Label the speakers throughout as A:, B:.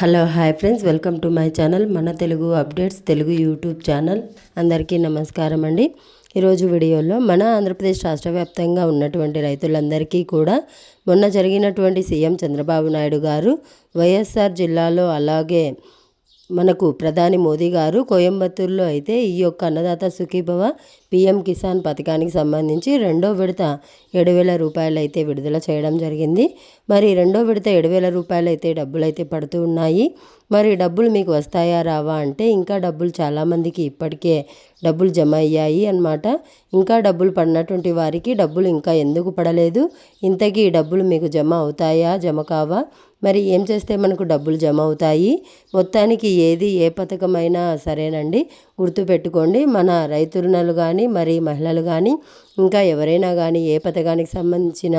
A: Hello hi friends. Welcome to my channel మన Telugu updates Telugu YouTube channel. అందరికీ నమస్కారం అండి. ఈరోజు వీడియోలో మన ఆంధ్రప్రదేశ్ రాష్ట్ర వ్యాప్తంగా ఉన్నటువంటి రైతులందరికీ కూడా మొన్న జరిగినటువంటి సీఎం చంద్రబాబు నాయుడు గారు వైఎస్ఆర్ జిల్లాలో అలాగే మనకు ప్రధాని మోదీ గారు కోయంబత్తూరులో అయితే ఈ యొక్క అన్నదాత సుఖీభవ పీఎం కిసాన్ పథకానికి సంబంధించి రెండో విడత ఏడు వేల రూపాయలు అయితే విడుదల చేయడం జరిగింది. మరి రెండో విడత ఏడు వేల రూపాయలు అయితే డబ్బులు అయితే పడుతూ ఉన్నాయి. మరి డబ్బులు మీకు వస్తాయా రావా అంటే ఇంకా డబ్బులు చాలామందికి ఇప్పటికే డబ్బులు జమ అయ్యాయి అన్నమాట. ఇంకా డబ్బులు పడినటువంటి వారికి డబ్బులు ఇంకా ఎందుకు పడలేదు? ఇంతకీ డబ్బులు మీకు జమ అవుతాయా? జమ కావా? మరి ఏం చేస్తే మనకు డబ్బులు జమ అవుతాయి? మొత్తానికి ఏది ఏ పథకమైనా సరేనండి. గుర్తుపెట్టుకోండి మన రైతులు కానీ మరి మహిళలు కానీ ఇంకా ఎవరైనా కానీ ఏ పథకానికి సంబంధించిన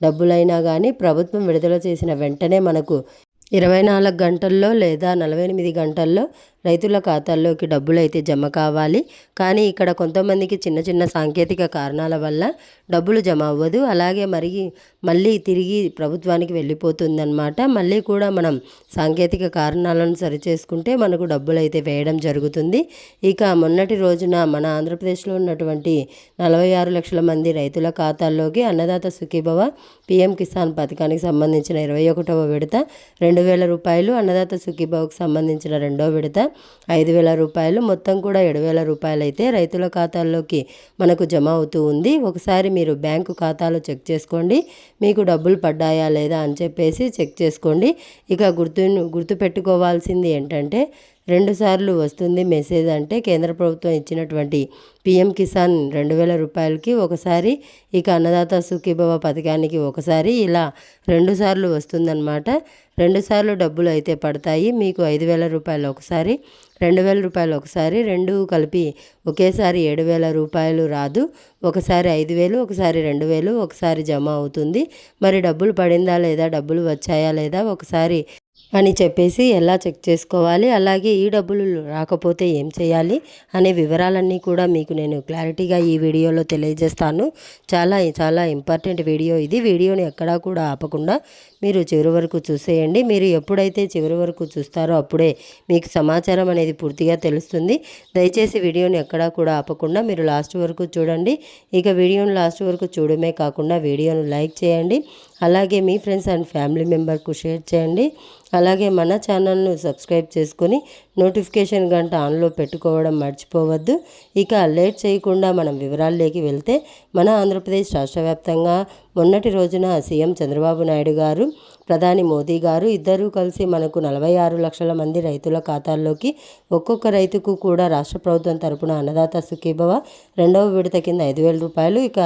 A: డబ్బులైనా కానీ ప్రభుత్వం విడుదల చేసిన వెంటనే మనకు ఇరవై నాలుగు గంటల్లో లేదా నలభై ఎనిమిది గంటల్లో రైతుల ఖాతాల్లోకి డబ్బులు అయితే జమ కావాలి. కానీ ఇక్కడ కొంతమందికి చిన్న చిన్న సాంకేతిక కారణాల వల్ల డబ్బులు జమ అవ్వదు. అలాగే మరి మళ్ళీ తిరిగి ప్రభుత్వానికి వెళ్ళిపోతుందన్నమాట. మళ్ళీ కూడా మనం సాంకేతిక కారణాలను సరిచేసుకుంటే మనకు డబ్బులు అయితే వేయడం జరుగుతుంది. ఇక మొన్నటి రోజున మన ఆంధ్రప్రదేశ్లో ఉన్నటువంటి నలభై ఆరు లక్షల మంది రైతుల ఖాతాల్లోకి అన్నదాత సుఖీభవ పిఎం కిసాన్ పథకానికి సంబంధించిన ఇరవై ఒకటవ విడత రెండు వేల రూపాయలు అన్నదాత సుఖీభవకు సంబంధించిన రెండో విడత ఐదు వేల రూపాయలు. మొత్తం కూడా ఏడు వేల రూపాయలు అయితే రైతుల ఖాతాల్లోకి మనకు జమ అవుతూ ఉంది. ఒకసారి మీరు బ్యాంకు ఖాతాలో చెక్ చేసుకోండి. మీకు డబ్బులు పడ్డాయా లేదా అని చెప్పేసి చెక్ చేసుకోండి. ఇక గుర్తు గుర్తుపెట్టుకోవాల్సింది ఏంటంటే రెండుసార్లు వస్తుంది మెసేజ్ అంటే కేంద్ర ప్రభుత్వం ఇచ్చినటువంటి పిఎం కిసాన్ రెండు వేల రూపాయలకి ఒకసారి ఇక అన్నదాత సుఖీభవ పథకానికి ఒకసారి ఇలా రెండుసార్లు వస్తుందన్నమాట. రెండుసార్లు డబ్బులు అయితే పడతాయి మీకు ఐదు వేల రూపాయలు ఒకసారి రెండు వేల రూపాయలు ఒకసారి రెండు కలిపి ఒకేసారి ఏడు వేల రూపాయలు రాదు. ఒకసారి ఐదు వేలు ఒకసారి రెండు వేలు ఒకసారి జమ అవుతుంది. మరి డబ్బులు పడిందా లేదా డబ్బులు వచ్చాయా లేదా ఒకసారి అని చెప్పేసి ఎలా చెక్ చేసుకోవాలి అలాగే ఈ డబ్బులు రాకపోతే ఏం చేయాలి అనే వివరాలన్నీ కూడా మీకు నేను క్లారిటీగా ఈ వీడియోలో తెలియజేస్తాను. చాలా చాలా ఇంపార్టెంట్ వీడియో ఇది. వీడియోని ఎక్కడా కూడా ఆపకుండా మీరు చివరి వరకు చూసేయండి. మీరు ఎప్పుడైతే చివరి వరకు చూస్తారో అప్పుడే మీకు సమాచారం అనేది పూర్తిగా తెలుస్తుంది. దయచేసి వీడియోని ఎక్కడా కూడా ఆపకుండా మీరు లాస్ట్ వరకు చూడండి. ఇక వీడియోని లాస్ట్ వరకు చూడమే కాకుండా వీడియోను లైక్ చేయండి. అలాగే మీ ఫ్రెండ్స్ అండ్ ఫ్యామిలీ మెంబర్కు షేర్ చేయండి. అలాగే మన ఛానల్ను సబ్స్క్రైబ్ చేసుకొని నోటిఫికేషన్ గంట ఆన్లో పెట్టుకోవడం మర్చిపోవద్దు. ఇక లేట్ చేయకుండా మనం వివరాల్లోకి వెళ్తే మన ఆంధ్రప్రదేశ్ రాష్ట్ర వ్యాప్తంగా మొన్నటి రోజున సీఎం చంద్రబాబు నాయుడు గారు ప్రధాని మోదీ గారు. ఇద్దరూ కలిసి మనకు నలభై ఆరు లక్షల మంది రైతుల ఖాతాల్లోకి ఒక్కొక్క రైతుకు కూడా రాష్ట్ర ప్రభుత్వం తరపున అన్నదాత సుఖీభవ రెండవ విడత కింద ఐదు వేల రూపాయలు ఇక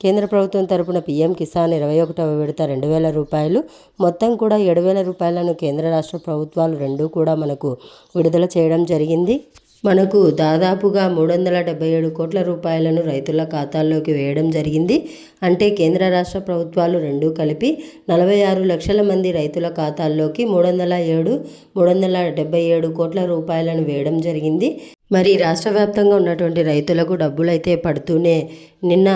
A: కేంద్ర ప్రభుత్వం తరపున పీఎం కిసాన్ ఇరవై ఒకటవ విడత రెండు వేల రూపాయలు. మొత్తం కూడా ఏడు వేల రూపాయలను కేంద్ర రాష్ట్ర ప్రభుత్వాలు రెండూ కూడా మనకు విడుదల చేయడం జరిగింది. మనకు దాదాపుగా మూడు వందల డెబ్బై ఏడు కోట్ల రూపాయలను రైతుల ఖాతాల్లోకి వేయడం జరిగింది. అంటే కేంద్ర రాష్ట్ర ప్రభుత్వాలు రెండూ కలిపి నలభై ఆరు లక్షల మంది రైతుల ఖాతాల్లోకి మూడు వందల ఏడు మూడు వందల డెబ్బై ఏడు కోట్ల రూపాయలను వేయడం జరిగింది. మరి రాష్ట్ర వ్యాప్తంగా ఉన్నటువంటి రైతులకు డబ్బులు అయితే పడుతూనే నిన్న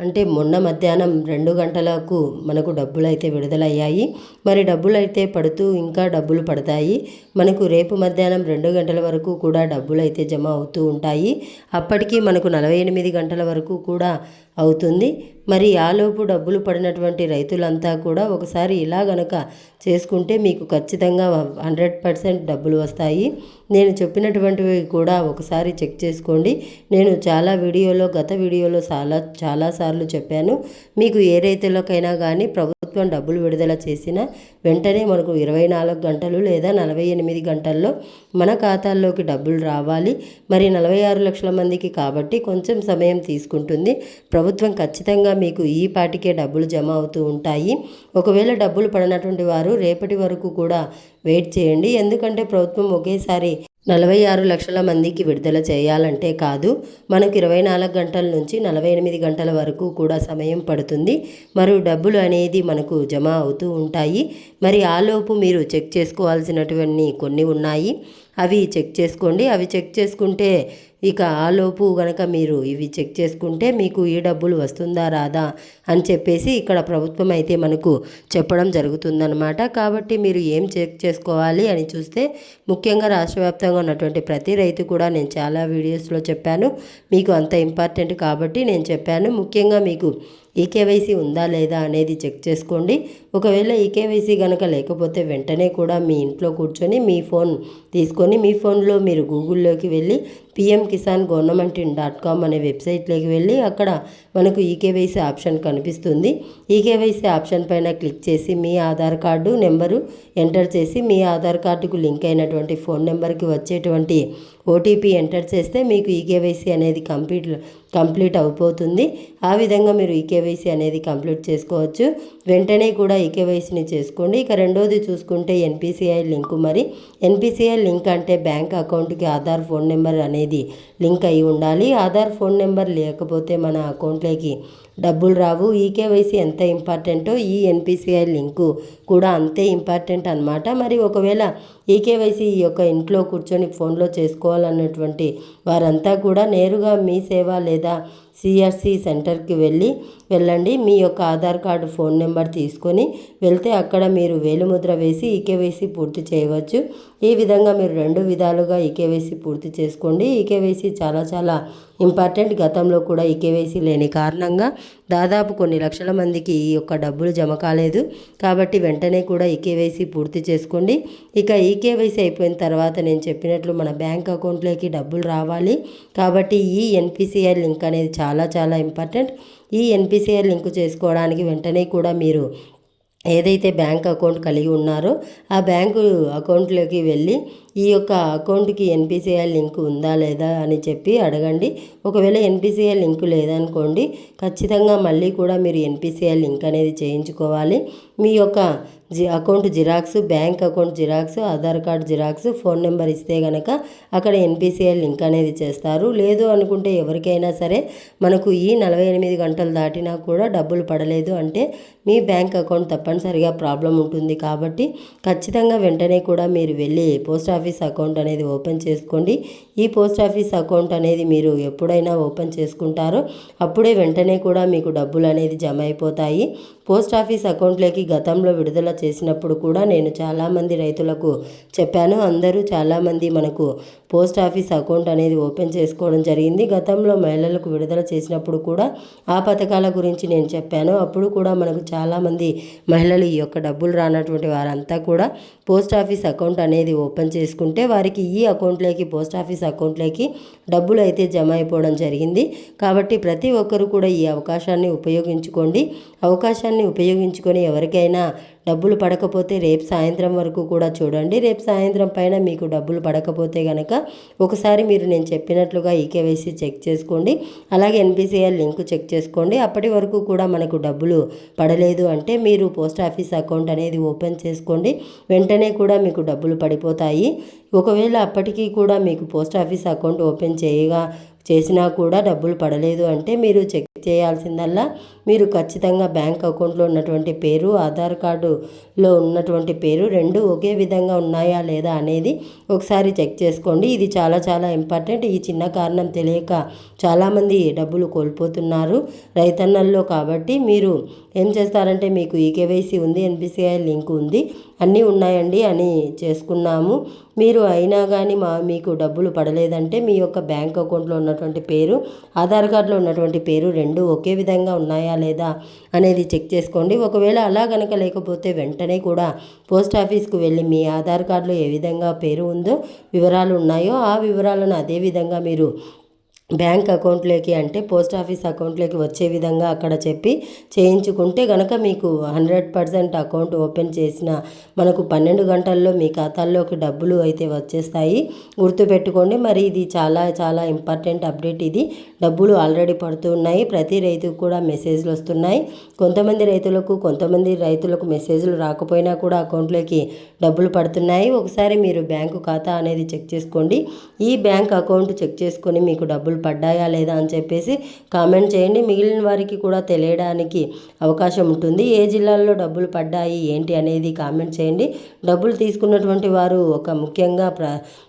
A: అంటే మొన్న మధ్యాహ్నం రెండు గంటలకు మనకు డబ్బులు అయితే విడుదలయ్యాయి. మరి డబ్బులు అయితే పడుతూ ఇంకా డబ్బులు పడతాయి. మనకు రేపు మధ్యాహ్నం రెండు గంటల వరకు కూడా డబ్బులు అయితే జమ అవుతూ ఉంటాయి. అప్పటికి మనకు నలభై ఎనిమిది గంటల వరకు కూడా అవుతుంది. మరి ఆలోపు డబ్బులు పడినటువంటి రైతులంతా కూడా ఒకసారి ఇలా గనక చేసుకుంటే మీకు ఖచ్చితంగా హండ్రెడ్ పర్సెంట్ డబ్బులు వస్తాయి. నేను చెప్పినటువంటివి కూడా ఒకసారి చెక్ చేసుకోండి. నేను చాలా వీడియోలో గత వీడియోలో చాలా చాలాసార్లు చెప్పాను. మీకు ఏ రైతులకైనా కానీ ప్రభుత్వం డబ్బులు విడుదల చేసిన వెంటనే మనకు ఇరవై నాలుగు గంటలు లేదా నలభై ఎనిమిది గంటల్లో మన ఖాతాల్లోకి డబ్బులు రావాలి. మరి నలభై ఆరు లక్షల మందికి కాబట్టి కొంచెం సమయం తీసుకుంటుంది. ప్రభుత్వం ఖచ్చితంగా మీకు ఈ పాటికే డబ్బులు జమ అవుతూ ఉంటాయి. ఒకవేళ డబ్బులు పడినటువంటి వారు రేపటి వరకు కూడా వెయిట్ చేయండి. ఎందుకంటే ప్రభుత్వం ఒకేసారి నలభై ఆరు లక్షల మందికి విడుదల చేయాలంటే కాదు మనకు ఇరవై నాలుగు గంటల నుంచి నలభై ఎనిమిది గంటల వరకు కూడా సమయం పడుతుంది. మరియు డబ్బులు అనేది మనకు జమ అవుతూ ఉంటాయి. మరి ఆలోపు మీరు చెక్ చేసుకోవాల్సినటువంటి కొన్ని ఉన్నాయి. అవి చెక్ చేసుకోండి. అవి చెక్ చేసుకుంటే ఇక ఆలోపు గనక మీరు ఇవి చెక్ చేసుకుంటే మీకు ఈ డబ్బులు వస్తుందా రాదా అని చెప్పేసి ఇక్కడ ప్రభుత్వం అయితే మనకు చెప్పడం జరుగుతుందన్నమాట. కాబట్టి మీరు ఏం చెక్ చేసుకోవాలి అని చూస్తే ముఖ్యంగా రాష్ట్ర వ్యాప్తంగా ఉన్నటువంటి ప్రతి రైతు కూడా నేను చాలా వీడియోస్లో చెప్పాను. మీకు అంత ఇంపార్టెంట్ కాబట్టి నేను చెప్పాను. ముఖ్యంగా మీకు ఈకేవైసీ ఉందా లేదా అనేది చెక్ చేసుకోండి. ఒకవేళ ఈకేవైసీ కనుక లేకపోతే వెంటనే కూడా మీ ఇంట్లో కూర్చొని మీ ఫోన్ తీసుకొని మీ ఫోన్లో మీరు గూగుల్లోకి వెళ్ళి PM Kisan government in dot com అనే వెబ్సైట్లోకి వెళ్ళి అక్కడ మనకు ఈకేవైసీ ఆప్షన్ కనిపిస్తుంది. ఈకేవైసీ ఆప్షన్ పైన క్లిక్ చేసి మీ ఆధార్ కార్డు నెంబరు ఎంటర్ చేసి మీ ఆధార్ కార్డుకు లింక్ అయినటువంటి ఫోన్ నెంబర్కి వచ్చేటువంటి ఓటీపీ ఎంటర్ చేస్తే మీకు ఈకేవైసీ అనేది కంప్లీట్ కంప్లీట్ అయిపోతుంది ఆ విధంగా మీరు ఈకేవైసీ అనేది కంప్లీట్ చేసుకోవచ్చు. వెంటనే కూడా ఈకేవైసీని చేసుకోండి. ఇక రెండోది చూసుకుంటే ఎన్పిసిఐ లింకు మరి. ఎన్పిసిఐ లింక్ అంటే బ్యాంక్ అకౌంట్కి ఆధార్ ఫోన్ నెంబర్ అనేది లింక్ అయి ఉండాలి. ఆధార్ ఫోన్ నెంబర్ లేకపోతే మన అకౌంట్లోకి డబ్బులు రావు. ఈకేవైసీ ఎంత ఇంపార్టెంటో ఈ ఎన్పిసిఐ లింకు కూడా అంతే ఇంపార్టెంట్ అనమాట మరి ఒకవేళ ఈకేవైసీ ఈ యొక్క ఇంట్లో కూర్చొని ఫోన్లో చేసుకోవాలన్నటువంటి వారంతా కూడా నేరుగా మీ సేవ లేదా సిఆర్సి సెంటర్కి వెళ్ళి వెళ్ళండి. మీ యొక్క ఆధార్ కార్డు ఫోన్ నెంబర్ తీసుకొని వెళ్తే అక్కడ మీరు వేలుముద్ర వేసి ఈకేవైసీ పూర్తి చేయవచ్చు. ఈ విధంగా మీరు రెండు విధాలుగా ఈకేవైసీ పూర్తి చేసుకోండి. ఈకేవైసీ చాలా చాలా ఇంపార్టెంట్. గతంలో కూడా ఈకేవైసీ లేని కారణంగా దాదాపు కొన్ని లక్షల మందికి ఈ యొక్క డబ్బులు జమ కాలేదు. కాబట్టి వెంటనే కూడా ఈకేవైసీ పూర్తి చేసుకోండి. ఇక ఈ ఈకేవైసీ అయిపోయిన తర్వాత నేను చెప్పినట్లు మన బ్యాంక్ అకౌంట్లోకి డబ్బులు రావాలి. కాబట్టి ఈ ఎన్పిసిఐ లింక్ అనేది చాలా చాలా ఇంపార్టెంట్. ఈ ఎన్పిసిఐ లింక్ చేసుకోవడానికి వెంటనే కూడా మీరు ఏదైతే బ్యాంక్ అకౌంట్ కలిగి ఉన్నారో ఆ బ్యాంకు అకౌంట్లోకి వెళ్ళి ఈ యొక్క అకౌంట్కి ఎన్పిసిఐ లింక్ ఉందా లేదా అని చెప్పి అడగండి. ఒకవేళ ఎన్పిసిఐ లింక్ లేదనుకోండి ఖచ్చితంగా మళ్ళీ కూడా మీరు ఎన్పిసిఐ లింక్ అనేది చేయించుకోవాలి. మీ యొక్క G account xerox bank account xerox Aadhaar card xerox phone number ఇస్తే కనుక అక్కడ ఎన్పిసిఐ లింక్ అనేది చేస్తారు. లేదు అనుకుంటే ఎవరికైనా సరే మనకు ఈ నలభై ఎనిమిది గంటలు దాటినా కూడా డబ్బులు పడలేదు అంటే మీ బ్యాంక్ అకౌంట్ తప్పనిసరిగా ప్రాబ్లం ఉంటుంది. కాబట్టి ఖచ్చితంగా వెంటనే కూడా మీరు వెళ్ళి పోస్ట్ ఆఫీస్ అకౌంట్ అనేది ఓపెన్ చేసుకోండి. ఈ పోస్ట్ ఆఫీస్ అకౌంట్ అనేది మీరు ఎప్పుడైనా ఓపెన్ చేసుకుంటారో అప్పుడే వెంటనే కూడా మీకు డబ్బులు అనేది జమ అయిపోతాయి. పోస్ట్ ఆఫీస్ అకౌంట్లోకి గతంలో విడుదల చేసినప్పుడు కూడా నేను చాలామంది రైతులకు చెప్పాను. అందరూ చాలామంది మనకు పోస్ట్ ఆఫీస్ అకౌంట్ అనేది ఓపెన్ చేసుకోవడం జరిగింది. గతంలో మహిళలకు విడుదల చేసినప్పుడు కూడా ఆ పథకాల గురించి నేను చెప్పాను. అప్పుడు కూడా మనకు చాలామంది మహిళలు ఈ యొక్క డబ్బులు రానటువంటి వారంతా కూడా పోస్ట్ ఆఫీస్ అకౌంట్ అనేది ఓపెన్ చేసుకుంటే వారికి ఈ అకౌంట్లోకి పోస్ట్ ఆఫీస్ అకౌంట్లోకి డబ్బులు అయితే జమ అయిపోవడం జరిగింది. కాబట్టి ప్రతి ఒక్కరూ కూడా ఈ అవకాశాన్ని ఉపయోగించుకోండి. అవకాశాన్ని ఉపయోగించుకొని ఎవరికైనా డబ్బులు పడకపోతే రేపు సాయంత్రం వరకు కూడా చూడండి. రేపు సాయంత్రం పైన మీకు డబ్బులు పడకపోతే కనుక ఒకసారి మీరు నేను చెప్పినట్లుగా ఈకేవైసీ చెక్ చేసుకోండి. అలాగే ఎన్పిసిఐ లింక్ చెక్ చేసుకోండి. అప్పటి వరకు కూడా మనకు డబ్బులు పడలేదు అంటే మీరు పోస్ట్ ఆఫీస్ అకౌంట్ అనేది ఓపెన్ చేసుకోండి. వెంటనే కూడా మీకు డబ్బులు పడిపోతాయి. ఒకవేళ అప్పటికీ కూడా మీకు పోస్ట్ ఆఫీస్ అకౌంట్ ఓపెన్ చేయగా చేసినా కూడా డబ్బులు పడలేదు అంటే మీరు చెక్ చేయాల్సిందల్లా మీరు ఖచ్చితంగా బ్యాంక్ అకౌంట్లో ఉన్నటువంటి పేరు ఆధార్ కార్డులో ఉన్నటువంటి పేరు రెండు ఒకే విధంగా ఉన్నాయా లేదా అనేది ఒకసారి చెక్ చేసుకోండి. ఇది చాలా చాలా ఇంపార్టెంట్. ఈ చిన్న కారణం తెలియక చాలామంది డబ్బులు కోల్పోతున్నారు రైతన్నల్లో కాబట్టి మీరు ఏం చేస్తారంటే మీకు ఈ కేవైసీ ఉంది ఎన్పిసిఐ లింక్ ఉంది అన్నీ ఉన్నాయండి అని చేసుకున్నాము. మీరు అయినా కానీ మా మీకు డబ్బులు పడలేదంటే మీ యొక్క బ్యాంక్ అకౌంట్లో ఉన్నటువంటి పేరు ఆధార్ కార్డులో ఉన్నటువంటి పేరు రెండు ఒకే విధంగా ఉన్నాయా లేదా అనేది చెక్ చేసుకోండి. ఒకవేళ అలా కనుక లేకపోతే వెంటనే కూడా పోస్ట్ ఆఫీస్కు వెళ్ళి మీ ఆధార్ కార్డులో ఏ విధంగా పేరు ఉందో వివరాలు ఉన్నాయో ఆ వివరాలను అదే విధంగా మీరు బ్యాంక్ అకౌంట్లోకి అంటే పోస్ట్ ఆఫీస్ అకౌంట్లోకి వచ్చే విధంగా అక్కడ చెప్పి చేయించుకుంటే కనుక మీకు హండ్రెడ్ పర్సెంట్ అకౌంట్ ఓపెన్ చేసిన మనకు పన్నెండు గంటల్లో మీ ఖాతాల్లోకి డబ్బులు అయితే వచ్చేస్తాయి. గుర్తుపెట్టుకోండి మరి ఇది చాలా చాలా ఇంపార్టెంట్ అప్డేట్ ఇది. డబ్బులు ఆల్రెడీ పడుతున్నాయి ప్రతి రైతుకు కూడా మెసేజ్లు వస్తున్నాయి. కొంతమంది రైతులకు కొంతమంది రైతులకు మెసేజ్లు రాకపోయినా కూడా అకౌంట్లోకి డబ్బులు పడుతున్నాయి. ఒకసారి మీరు బ్యాంకు ఖాతా అనేది చెక్ చేసుకోండి. ఈ బ్యాంక్ అకౌంట్ చెక్ చేసుకొని మీకు డబ్బులు పడ్డాయా లేదా అని చెప్పేసి కామెంట్ చేయండి. మిగిలిన వారికి కూడా తెలియడానికి అవకాశం ఉంటుంది. ఏ జిల్లాల్లో డబ్బులు పడ్డాయి ఏంటి అనేది కామెంట్ చేయండి. డబ్బులు తీసుకున్నటువంటి వారు ఒక ముఖ్యంగా ప్ర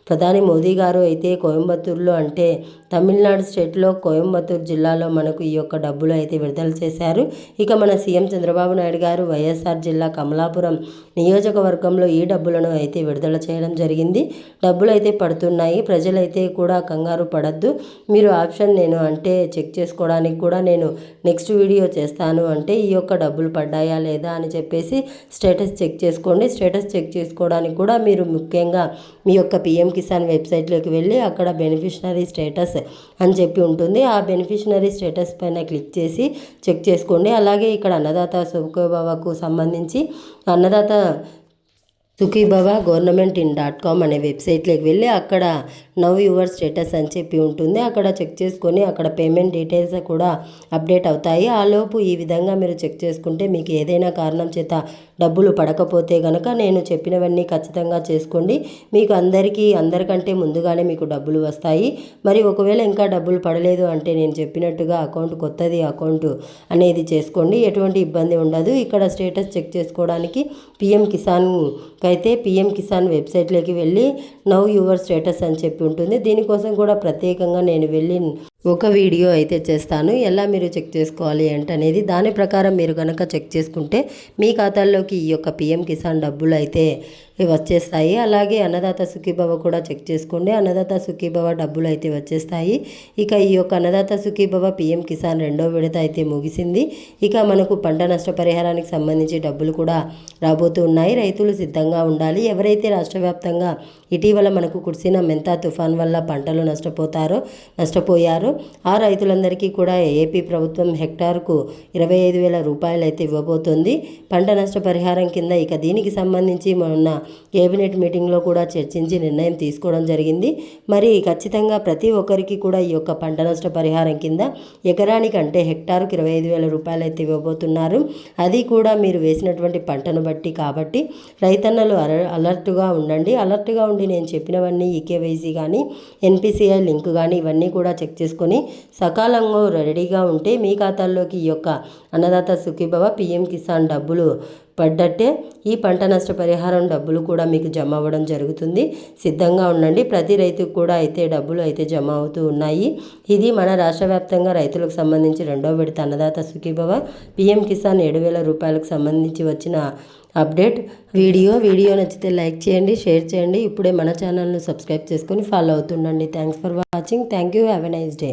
A: ప్రధాని మోదీ గారు అయితే కోయంబత్తూరులో అంటే తమిళనాడు స్టేట్లో కోయంబత్తూరు జిల్లాలో మనకు ఈ యొక్క డబ్బులు అయితే విడుదల చేశారు. ఇక మన సీఎం చంద్రబాబు నాయుడు గారు వైఎస్ఆర్ జిల్లా కమలాపురం నియోజకవర్గంలో ఈ డబ్బులను అయితే విడుదల చేయడం జరిగింది. డబ్బులు అయితే పడుతున్నాయి. ప్రజలైతే కూడా కంగారు పడద్దు. మీరు మీరు ఆప్షన్ నేను అంటే చెక్ చేసుకోవడానికి కూడా నేను నెక్స్ట్ వీడియో చేస్తాను అంటే ఈ యొక్క డబ్బులు పడ్డాయా లేదా అని చెప్పేసి స్టేటస్ చెక్ చేసుకోండి. స్టేటస్ చెక్ చేసుకోవడానికి కూడా మీరు ముఖ్యంగా మీ యొక్క పిఎం కిసాన్ వెబ్సైట్లోకి వెళ్ళి అక్కడ బెనిఫిషనరీ స్టేటస్ అని చెప్పి ఉంటుంది. ఆ బెనిఫిషనరీ స్టేటస్ పైన క్లిక్ చేసి చెక్ చేసుకోండి. అలాగే ఇక్కడ అన్నదాత సుఖభావకు సంబంధించి Annadata Sukhibhava government in dot com అనే వెబ్సైట్లోకి వెళ్ళి అక్కడ నవ్ యువర్ స్టేటస్ అని చెప్పి ఉంటుంది. అక్కడ చెక్ చేసుకొని అక్కడ పేమెంట్ డీటెయిల్స్ కూడా అప్డేట్ అవుతాయి. ఆలోపు ఈ విధంగా మీరు చెక్ చేసుకుంటే మీకు ఏదైనా కారణం చేత డబ్బులు పడకపోతే కనుక నేను చెప్పినవన్నీ ఖచ్చితంగా చేసుకోండి. మీకు అందరికీ అందరికంటే ముందుగానే మీకు డబ్బులు వస్తాయి. మరి ఒకవేళ ఇంకా డబ్బులు పడలేదు అంటే నేను చెప్పినట్టుగా అకౌంట్ కొత్తది అకౌంట్ అనేది చేసుకోండి. ఎటువంటి ఇబ్బంది ఉండదు. ఇక్కడ స్టేటస్ చెక్ చేసుకోవడానికి పిఎం కిసాన్ అయితే పిఎం కిసాన్ వెబ్సైట్లోకి వెళ్ళి నవ్ యువర్ స్టేటస్ అని చెప్పి ఉంటుంది. దీనికోసం కూడా ప్రత్యేకంగా నేను వెళ్ళి ఒక వీడియో అయితే చేస్తాను. ఎలా మీరు చెక్ చేసుకోవాలి ఏంటనేది దాని ప్రకారం మీరు కనుక చెక్ చేసుకుంటే మీ ఖాతాల్లోకి ఈ యొక్క పిఎం కిసాన్ డబ్బులు అయితే వచ్చేస్తాయి. అలాగే అన్నదాత సుఖీభవ కూడా చెక్ చేసుకోండి. అన్నదాత సుఖీభవ డబ్బులు అయితే వచ్చేస్తాయి. ఇక ఈ యొక్క అన్నదాత సుఖీభవ పిఎం కిసాన్ రెండో విడత అయితే ముగిసింది. ఇక మనకు పంట నష్టపరిహారానికి సంబంధించి డబ్బులు కూడా రాబోతూ ఉన్నాయి. రైతులు సిద్ధంగా ఉండాలి. ఎవరైతే రాష్ట్ర వ్యాప్తంగా ఇటీవల మనకు కురిసిన మెంతా తుఫాన్ వల్ల పంటలు నష్టపోతారో నష్టపోయారో ఆ రైతులందరికీ కూడా ఏపీ ప్రభుత్వం హెక్టార్కు ఇరవై ఐదు వేల రూపాయలు అయితే ఇవ్వబోతోంది. పంట నష్టపరిహారం కింద ఇక దీనికి సంబంధించి మొన్న కేబినెట్ మీటింగ్లో కూడా చర్చించి నిర్ణయం తీసుకోవడం జరిగింది. మరి ఖచ్చితంగా ప్రతి ఒక్కరికి కూడా ఈ యొక్క పంట నష్ట పరిహారం కింద ఎకరానికి అంటే హెక్టార్కు ఇరవై ఐదు వేల రూపాయలు అయితే ఇవ్వబోతున్నారు. అది కూడా మీరు వేసినటువంటి పంటను బట్టి కాబట్టి రైతన్నలు అల అలర్ట్గా ఉండండి. అలర్ట్గా ఉండి నేను చెప్పినవన్నీ ఈకేవైసీ కానీ ఎన్పిసిఐ లింక్ కానీ ఇవన్నీ కూడా చెక్ చేసుకొని సకాలంలో రెడీగా ఉంటే మీ ఖాతాల్లోకి ఈ యొక్క అన్నదాత సుఖీభవ పిఎం కిసాన్ డబ్బులు పడ్డట్టే ఈ పంట నష్టపరిహారం డబ్బులు కూడా మీకు జమ అవ్వడం జరుగుతుంది. సిద్ధంగా ఉండండి. ప్రతి రైతుకు కూడా అయితే డబ్బులు అయితే జమ అవుతూ ఉన్నాయి. ఇది మన రాష్ట్ర వ్యాప్తంగా రైతులకు సంబంధించి రెండో విడత అన్నదాత సుఖీభవ. పిఎం కిసాన్ ఏడు వేల రూపాయలకు సంబంధించి వచ్చిన అప్డేట్ వీడియో. వీడియో నచ్చితే లైక్ చేయండి షేర్ చేయండి. ఇప్పుడే మన ఛానల్ను సబ్స్క్రైబ్ చేసుకొని follow అవుతుండండి. Thanks for watching. Thank you. Have a nice day.